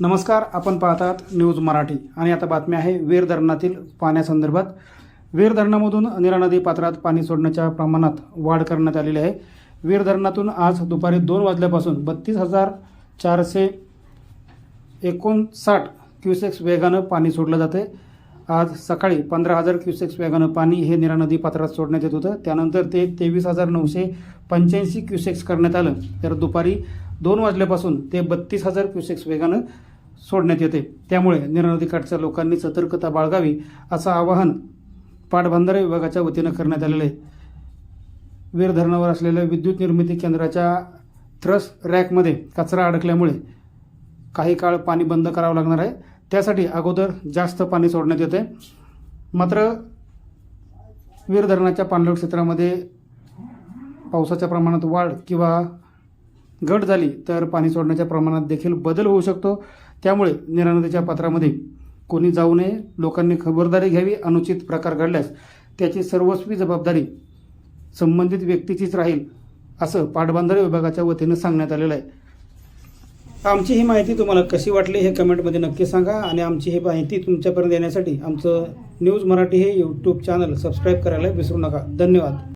नमस्कार आपण पाहतात न्यूज मराठी. आणि आता बातमी आहे वीर धरणातील पाण्यासंदर्भात. वीर धरणामधून निरा नदी पात्रात पाणी सोडण्याच्या प्रमाणात वाढ करण्यात आलेली आहे. वीर धरणातून आज दुपारी दोन वाजल्यापासून बत्तीस हजार चारशे एकोणसाठ क्युसेक्स वेगानं पाणी सोडलं जाते. आज सकाळी पंधरा हजार क्युसेक्स वेगानं पाणी हे निरा नदी पात्रात सोडण्यात येत होतं. त्यानंतर ते तेवीस हजार नऊशे पंच्याऐंशी क्युसेक्स करण्यात आलं. तर दुपारी दोन वाजल्यापासून ते बत्तीस हजार क्युसेक्स वेगानं सोडण्यात येते. त्यामुळे निरा नदीकाठच्या लोकांनी सतर्कता बाळगावी असं आवाहन पाटबंधारे विभागाच्या वतीनं करण्यात आलेलं आहे. वीर धरणावर असलेल्या विद्युत निर्मिती केंद्राच्या थ्रस रॅकमध्ये कचरा अडकल्यामुळे काही काळ पाणी बंद करावं लागणार आहे. त्यासाठी अगोदर जास्त पाणी सोडण्यात येते. मात्र वीर धरणाच्या पाणलोट क्षेत्रामध्ये पावसाच्या प्रमाणात वाढ किंवा घट झाली तर पाणी सोडण्याच्या प्रमाणात देखील बदल होऊ शकतो. त्यामुळे निरा नदीच्या पात्रामध्ये कोणी जाऊ नये लोकांनी खबरदारी घ्यावी अनुचित प्रकार घडल्यास त्याची सर्वस्वी जबाबदारी संबंधित व्यक्तीचीच राहील असं पाटबंधारे विभागाच्या वतीनं सांगण्यात आलेलं आहे. आमची ही माहिती तुम्हाला कशी वाटली हे कमेंटमध्ये नक्की सांगा आणि आमची ही माहिती तुमच्यापर्यंत येण्यासाठी आमचं न्यूज मराठी हे यूट्यूब चॅनल सबस्क्राईब करायला विसरू नका. धन्यवाद.